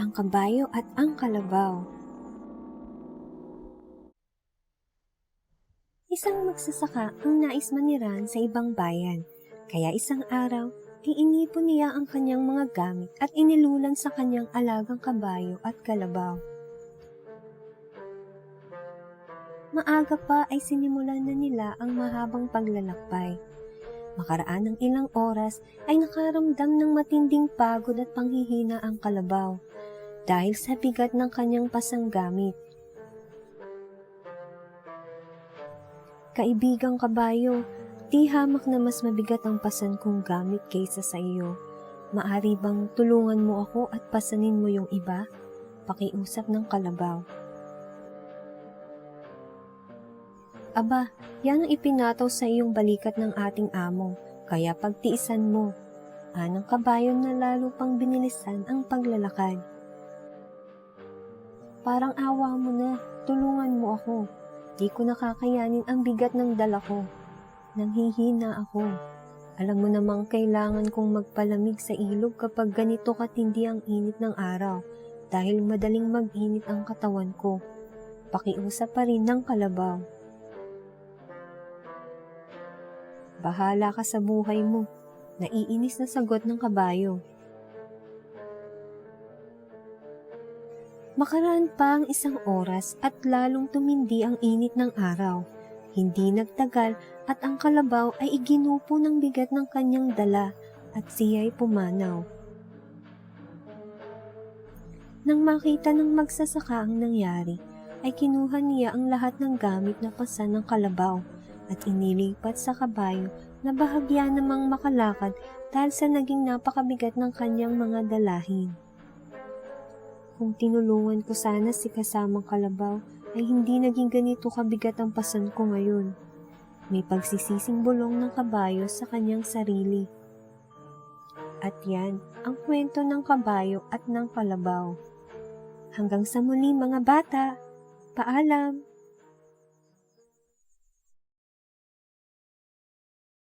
ang kabayo at ang kalabaw. Isang magsasaka ang nais maniran sa ibang bayan, kaya isang araw, iinipon niya ang kanyang mga gamit at inilulan sa kanyang alagang kabayo at kalabaw. Maaga pa ay sinimulan na nila ang mahabang paglalakbay. Makaraan ng ilang oras ay nakaramdam ng matinding pagod at panghihina ang kalabaw dahil sa bigat ng kanyang pasanggamit. Kaibigang kabayo, di hamak na mas mabigat ang pasan kong gamit kaysa sa iyo. Maari bang tulungan mo ako at pasanin mo yung iba? Pakiusap ng kalabaw. Aba, yan ang ipinataw sa iyong balikat ng ating amo, kaya pagtiisan mo. Anang kabayo na lalo pang binilisan ang paglalakad. Parang awa mo na, tulungan mo ako. Di ko nakakayanin ang bigat ng dala ko. Nanghihina ako. Alam mo namang kailangan kong magpalamig sa ilog kapag ganito katindi ang init ng araw dahil madaling mag-init ang katawan ko. Pakiusap pa rin ng kalabaw. Bahala ka sa buhay mo. Naiinis na sagot ng kabayo. Makaraan pa ang isang oras at lalong tumindi ang init ng araw. Hindi nagtagal at ang kalabaw ay iginupo ng bigat ng kanyang dala at siya'y pumanaw. Nang makita ng magsasaka ang nangyari, ay kinuha niya ang lahat ng gamit na pasan ng kalabaw at inilipat sa kabayo na bahagya namang makalakad dahil sa naging napakabigat ng kanyang mga dalahin. Kung tinulungan ko sana si kasamang kalabaw, ay hindi naging ganito kabigat ang pasan ko ngayon. May pagsisising bulong ng kabayo sa kanyang sarili. At yan, ang kwento ng kabayo at ng kalabaw. Hanggang sa muli mga bata, paalam!